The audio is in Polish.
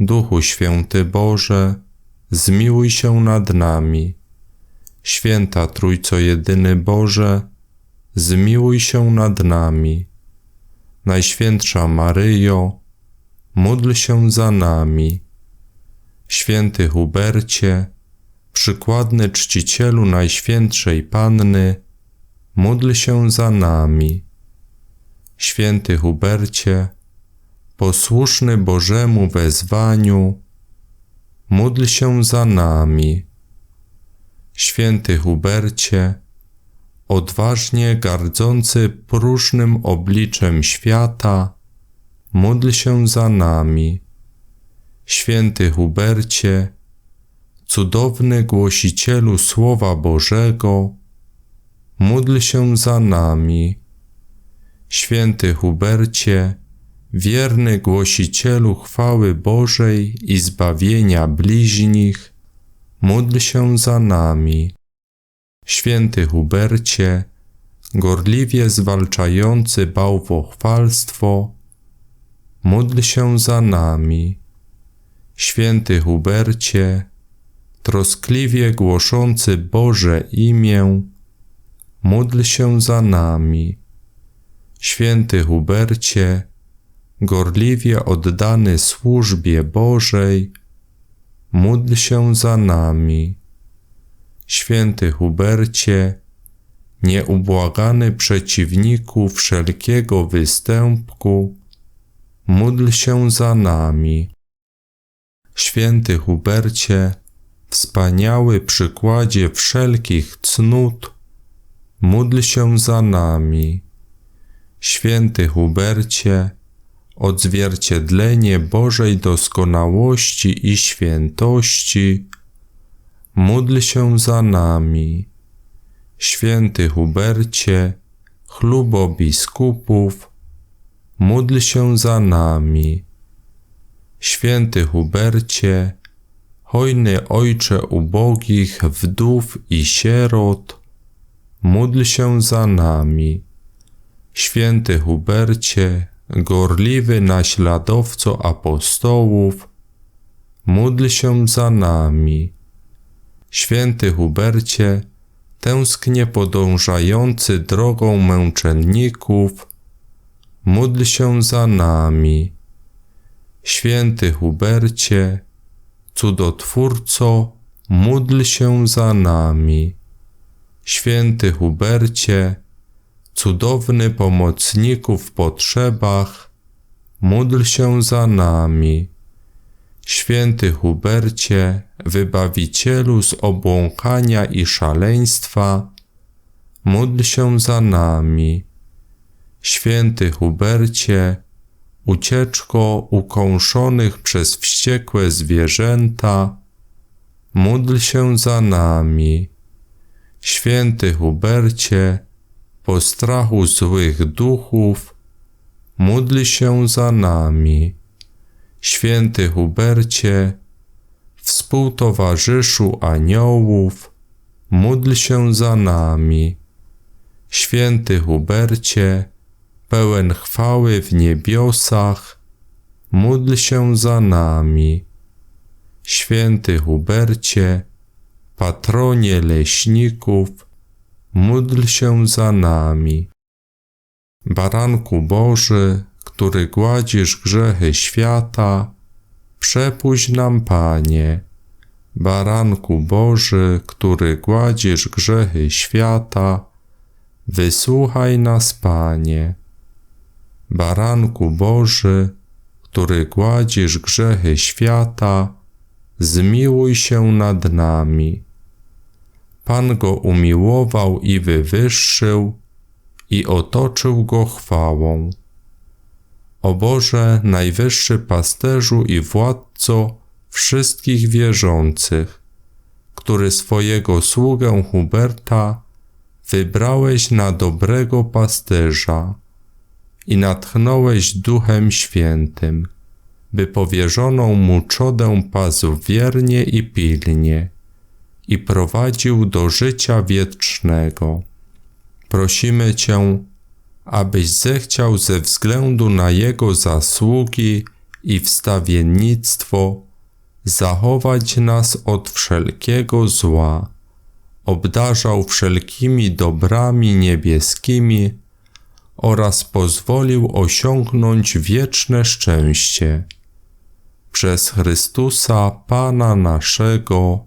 Duchu Święty Boże, zmiłuj się nad nami. Święta Trójco Jedyny Boże, zmiłuj się nad nami. Najświętsza Maryjo, módl się za nami. Święty Hubercie, przykładny czcicielu Najświętszej Panny, módl się za nami. Święty Hubercie, posłuszny Bożemu wezwaniu, módl się za nami. Święty Hubercie, odważnie gardzący próżnym obliczem świata, módl się za nami. Święty Hubercie, cudowny głosicielu Słowa Bożego, módl się za nami. Święty Hubercie, wierny głosicielu chwały Bożej i zbawienia bliźnich, módl się za nami. Święty Hubercie, gorliwie zwalczający bałwochwalstwo, módl się za nami. Święty Hubercie, troskliwie głoszący Boże imię, módl się za nami. Święty Hubercie, gorliwie oddany służbie Bożej, módl się za nami. Święty Hubercie, nieubłagany przeciwniku wszelkiego występku, módl się za nami. Święty Hubercie, wspaniały przykładzie wszelkich cnót, módl się za nami. Święty Hubercie, odzwierciedlenie Bożej doskonałości i świętości, módl się za nami. Święty Hubercie, chlubo biskupów, módl się za nami. Święty Hubercie, hojny Ojcze ubogich wdów i sierot, módl się za nami. Święty Hubercie, gorliwy naśladowco apostołów, módl się za nami. Święty Hubercie, tęsknie podążający drogą męczenników, módl się za nami. Święty Hubercie, cudotwórco, módl się za nami. Święty Hubercie, cudowny pomocniku w potrzebach, módl się za nami. Święty Hubercie, wybawicielu z obłąkania i szaleństwa, módl się za nami. Święty Hubercie, ucieczko ukąszonych przez wściekłe zwierzęta, módl się za nami. Święty Hubercie, po strachu złych duchów, módl się za nami. Święty Hubercie, współtowarzyszu aniołów, módl się za nami. Święty Hubercie, pełen chwały w niebiosach, módl się za nami. Święty Hubercie, patronie leśników, módl się za nami. Baranku Boży, który gładzisz grzechy świata, przepuść nam, Panie. Baranku Boży, który gładzisz grzechy świata, wysłuchaj nas, Panie. Baranku Boży, który gładzisz grzechy świata, zmiłuj się nad nami. Pan go umiłował i wywyższył i otoczył go chwałą. O Boże, najwyższy pasterzu i władco wszystkich wierzących, który swojego sługę Huberta wybrałeś na dobrego pasterza i natchnąłeś Duchem Świętym, by powierzoną mu czodę pasł wiernie i pilnie i prowadził do życia wiecznego. Prosimy Cię, abyś zechciał ze względu na Jego zasługi i wstawiennictwo zachować nas od wszelkiego zła, obdarzał wszelkimi dobrami niebieskimi oraz pozwolił osiągnąć wieczne szczęście. Przez Chrystusa Pana naszego.